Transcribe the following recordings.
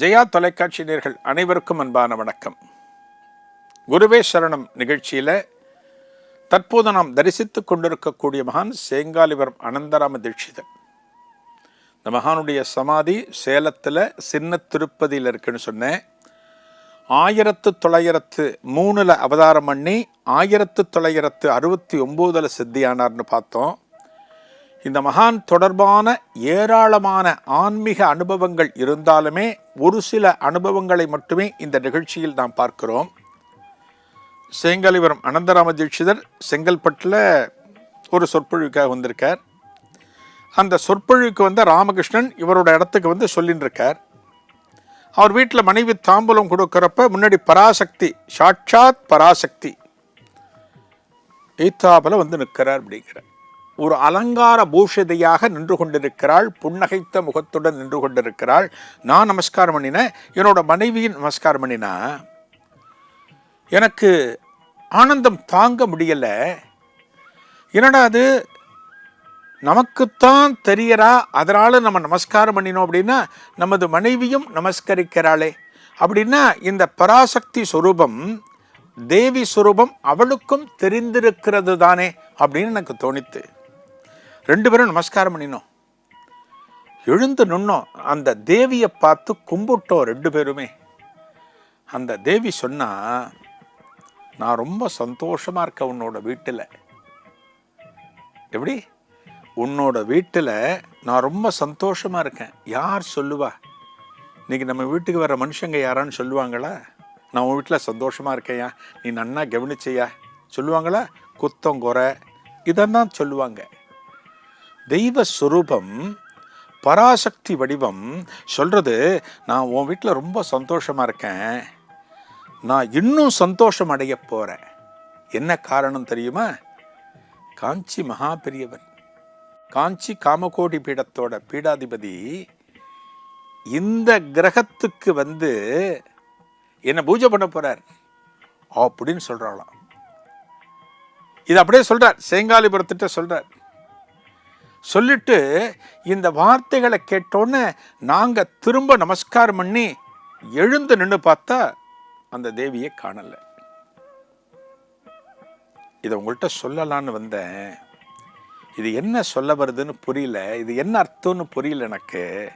ஜெயா தொலைக்காட்சி நேர்கள் அனைவருக்கும் அன்பான வணக்கம். குருவே சரணம் நிகழ்ச்சியில் தற்போது நாம் தரிசித்துக் கொண்டிருக்கக்கூடிய மகான் சேங்காலிவரம் அனந்தராம தீட்சிதர். இந்த மகானுடைய சமாதி சேலத்தில் சின்ன திருப்பதியில் இருக்குன்னு சொன்னேன். ஆயிரத்து தொள்ளாயிரத்து மூணில் அவதாரம் பண்ணி ஆயிரத்து தொள்ளாயிரத்து அறுபத்தி ஒம்போதில் சித்தியானார்னு பார்த்தோம். இந்த மகான் தொடர்பான ஏராளமான ஆன்மீக அனுபவங்கள் இருந்தாலுமே ஒரு சில அனுபவங்களை மட்டுமே இந்த நிகழ்ச்சியில் நாம் பார்க்கிறோம். செங்கலிவரம் அனந்தராம தீட்சிதர் செங்கல்பட்டில் ஒரு சொற்பொழிவுக்காக வந்திருக்கார். அந்த சொற்பொழிவுக்கு வந்த ராமகிருஷ்ணன் இவரோட இடத்துக்கு வந்து சொல்லின்னு இருக்கார் அவர் வீட்டில் மனைவி தாம்பூலம் கொடுக்குறப்ப முன்னாடி பராசக்தி சாட்சாத் பராசக்தி ஈத்தாபில் வந்து நிற்கிறார் அப்படிங்கிறார். ஒரு அலங்கார பூஷிதையாக நின்று கொண்டிருக்கிறாள் புன்னகைத்த முகத்துடன் நின்று கொண்டிருக்கிறாள். நான் நமஸ்காரம் பண்ணினேன். என்னோட மனைவியின் நமஸ்காரம் பண்ணினா எனக்கு ஆனந்தம் தாங்க முடியலை. என்னடா அது? நமக்குத்தான் தெரியறா அதனால் நம்ம நமஸ்காரம் பண்ணினோம் அப்படின்னா நமது மனைவியும் நமஸ்கரிக்கிறாளே. அப்படின்னா இந்த பராசக்தி சுரூபம் தேவி சுரூபம் அவளுக்கும் தெரிந்திருக்கிறது தானே அப்படின்னு எனக்கு தோணித்து. ரெண்டு பேரும் நமஸ்காரம் பண்ணினோம். எழுந்து நின்னோம். அந்த தேவியை பார்த்து கும்பிட்டோம் ரெண்டு பேருமே. அந்த தேவி சொன்னா நான் ரொம்ப சந்தோஷமாக இருக்கேன் உன்னோட வீட்டில். எப்படி? உன்னோட வீட்டில் நான் ரொம்ப சந்தோஷமாக இருக்கேன். யார் சொல்லுவா? இன்றைக்கி நம்ம வீட்டுக்கு வர மனுஷங்க யாரான்னு சொல்லுவாங்களா? நான் உன் வீட்டில் சந்தோஷமாக இருக்கேயா? நீ நன்னா கவனிச்சையா? சொல்லுவாங்களா? குத்தம் குறை. இதெல்லாம் சொல்லுவாங்க. தெய்வ ஸ்வரூபம் பராசக்தி வடிவம் சொல்கிறது நான் உன் வீட்டில் ரொம்ப சந்தோஷமாக இருக்கேன். நான் இன்னும் சந்தோஷம் அடைய போகிறேன் என்ன காரணம் தெரியுமா? காஞ்சி மகா பெரியவர் காஞ்சி காமகோடி பீடத்தோட பீடாதிபதி இந்த கிரகத்துக்கு வந்து என்னை பூஜை பண்ண போகிறார் அப்படின்னு சொல்கிறாளாம் இது அப்படியே சொல்கிறார் சேங்காலிபுரத்திட்ட சொல்கிறார் சொல்லிட்டு இந்த வார்த்தைகளை கேட்டோன்னே நாங்கள் திரும்ப நமஸ்காரம் பண்ணி எழுந்து நின்று பார்த்தா அந்த தேவியை காணலை. இதை உங்கள்கிட்ட சொல்லலான்னு வந்தேன். இது என்ன சொல்ல வருதுன்னு புரியல. இது என்ன அர்த்தம்னு புரியல எனக்கு.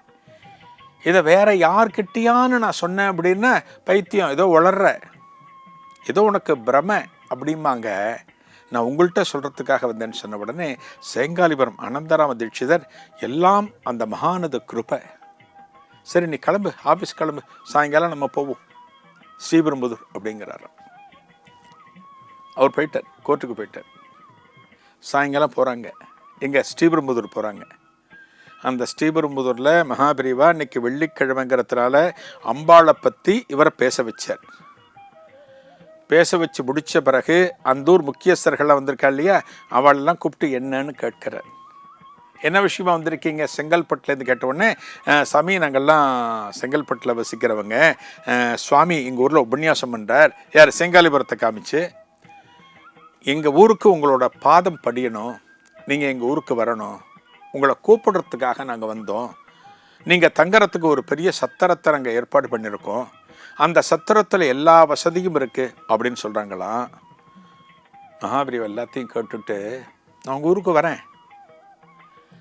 இதை வேற யார்கிட்டயான்னு நான் சொன்னேன் அப்படின்னா பைத்தியம் ஏதோ வளர்ற ஏதோ உனக்கு பிரம அப்படிம்பாங்க. நான் உங்கள்கிட்ட சொல்கிறதுக்காக வந்தேன்னு சொன்ன உடனே சேங்காலிபுரம் அனந்தராம தீட்சிதர் எல்லாம் அந்த மகானது கிருபை. சரி நீ கிளம்பு ஆஃபீஸ் கிளம்பு சாயங்காலம் நம்ம போவோம். ஸ்ரீபெரும்புதூர் அப்படிங்கிறாரு. அவர் போயிட்டார் கோர்ட்டுக்கு போயிட்டார். சாயங்காலம் போகிறாங்க எங்கே? ஸ்ரீபெரும்புதூர் போகிறாங்க அந்த ஸ்ரீபெரும்புதூரில் மகாபிரிவா இன்னைக்கு வெள்ளிக்கிழமைங்கிறதுனால அம்பாளை பற்றி இவரை பேச வச்சார். பேச வச்சு முடித்த பிறகு அந்த ஊர் முக்கியஸ்தர்கள்லாம் வந்திருக்கா இல்லையா? அவளெல்லாம் கூப்பிட்டு என்னன்னு கேட்கிறார் என்ன விஷயமா வந்திருக்கீங்க? செங்கல்பட்டுலேருந்து கேட்டவுடனே சாமி நாங்கள்லாம் செங்கல்பட்டில் வசிக்கிறவங்க. சுவாமி எங்கள் ஊரில் உபன்யாசம் பண்ணுறார் யார்? செங்காலிபுரத்தை காமிச்சு எங்கள் ஊருக்கு உங்களோட பாதம் படியணும். நீங்கள் எங்கள் ஊருக்கு வரணும். உங்களை கூப்பிடுறதுக்காக நாங்கள் வந்தோம். நீங்கள் தங்குறதுக்கு ஒரு பெரிய சத்திரத்தை நாங்கள் ஏற்பாடு பண்ணியிருக்கோம். அந்த சத்திரத்தில் எல்லா வசதியும் இருக்குது அப்படின்னு சொல்கிறாங்களாம் மகாபிரிவ் எல்லாத்தையும் கேட்டுட்டு நான் உங்கள் ஊருக்கு வரேன்.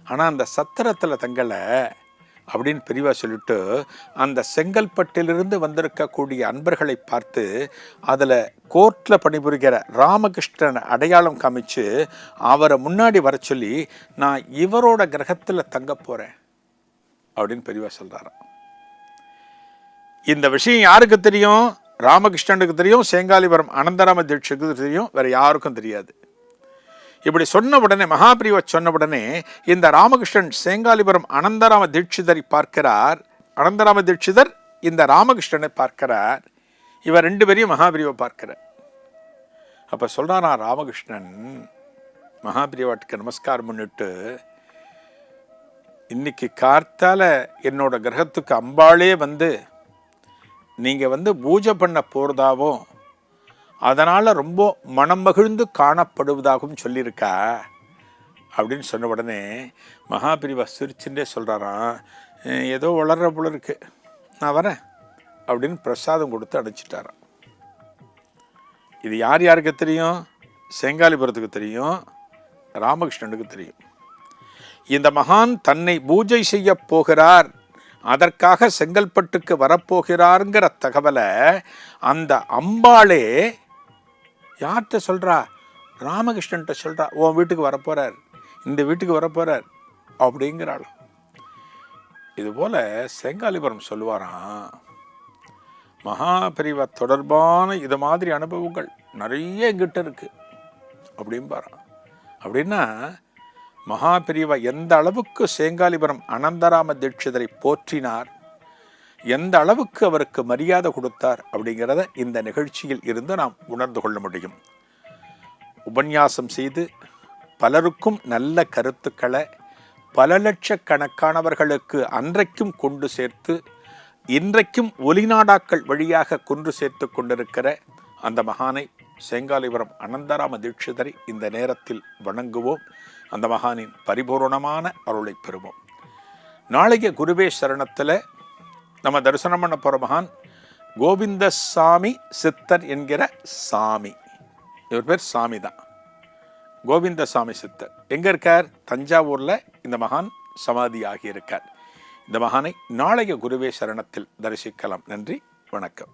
ஆனால் அந்த சத்திரத்தில் தங்கலை அப்படின்னு பெரியவா சொல்லிட்டு அந்த செங்கல்பட்டிலிருந்து வந்திருக்கக்கூடிய அன்பர்களை பார்த்து அதில் கோர்ட்டில் பணிபுரிகிற ராமகிருஷ்ணன் அடையாளம் காமிச்சு அவரை முன்னாடி வர சொல்லி நான் இவரோட கிரகத்தில் தங்க போகிறேன் அப்படின்னு பெரியவா சொல்கிறாராம் இந்த விஷயம் யாருக்கு தெரியும்? ராமகிருஷ்ணனுக்கு தெரியும் சேங்காலிபுரம் அனந்தராம தீட்சுக்கு தெரியும் வேறு யாருக்கும் தெரியாது. இப்படி சொன்ன உடனே மகாபிரிவா சொன்ன உடனே இந்த ராமகிருஷ்ணன் சேங்காலிபுரம் அனந்தராம தீட்சிதரை பார்க்கிறார். அனந்தராம தீட்சிதர் இந்த ராமகிருஷ்ணனை பார்க்கிறார். இவர் ரெண்டு பேரையும் மகாபிரிவை பார்க்கிறார். அப்போ சொல்றாரா ராமகிருஷ்ணன் மகாபிரிவாட்டுக்கு நமஸ்காரம் பண்ணிட்டு இன்னைக்கு கார்த்தால என்னோட கிரகத்துக்கு அம்பாளே வந்து நீங்கள் வந்து பூஜை பண்ண போகிறதாவும் அதனால் ரொம்ப மனம் மகிழ்ந்து காணப்படுவதாகவும் சொல்லியிருக்கா? அப்படின்னு சொன்ன உடனே மகாபிரிவா சிரிச்சுட்டே சொல்கிறாராம் ஏதோ வளர்ற போல இருக்கு. நான் வரேன். அப்படின்னு பிரசாதம் கொடுத்து அனுப்பிச்சிட்டாராம். இது யார் யாருக்கு தெரியும்? செங்காலிபுரத்துக்கு தெரியும் ராமகிருஷ்ணனுக்கு தெரியும். இந்த மகான் தன்னை பூஜை செய்ய போகிறார். அதற்காக செங்கல்பட்டுக்கு வரப்போகிறாருங்கிற தகவலை அந்த அம்பாளே யார்கிட்ட சொல்கிறா ராமகிருஷ்ணன்ட்ட சொல்கிறா உன் வீட்டுக்கு வரப்போகிறார் இந்த வீட்டுக்கு வரப்போகிறார் அப்படிங்கிறாள். இதுபோல் செங்காலிபுரம் சொல்லுவாராம் மகாபிரிவ தொடர்பான இது மாதிரி அனுபவங்கள் நிறைய எங்கிட்ட இருக்குது அப்படிம்பாராம். அப்படின்னா மகாபிரிவா எந்த அளவுக்கு சேங்காலிபுரம் அனந்தராம தீட்சிதரை போற்றினார் எந்த அளவுக்கு அவருக்கு மரியாதை கொடுத்தார் அப்படிங்கிறத இந்த நிகழ்ச்சியில் இருந்து நாம் உணர்ந்து கொள்ள முடியும். உபன்யாசம் செய்து பலருக்கும் நல்ல கருத்துக்களை பல லட்சக்கணக்கானவர்களுக்கு அன்றைக்கும் கொண்டு சேர்த்து இன்றைக்கும் ஒலிநாடாக்கள் வழியாக கொன்று சேர்த்து கொண்டிருக்கிற அந்த மகானை செங்காலிபுரம் அனந்தராம தீட்சிதரை இந்த நேரத்தில் வணங்குவோம். அந்த மகானின் பரிபூரணமான அருளை பெறுவோம். நாளைய குருவே சரணத்தில் நம்ம தரிசனம் பண்ண போகிற மகான் கோவிந்தசாமி சித்தர் என்கிற சாமி. இவர் பேர் சாமி தான். கோவிந்தசாமி சித்தர். எங்கே இருக்கார்? தஞ்சாவூரில் இந்த மகான் சமாதி ஆகியிருக்கார் இந்த மகானை நாளைய குருவே சரணத்தில் தரிசிக்கலாம். நன்றி. வணக்கம்.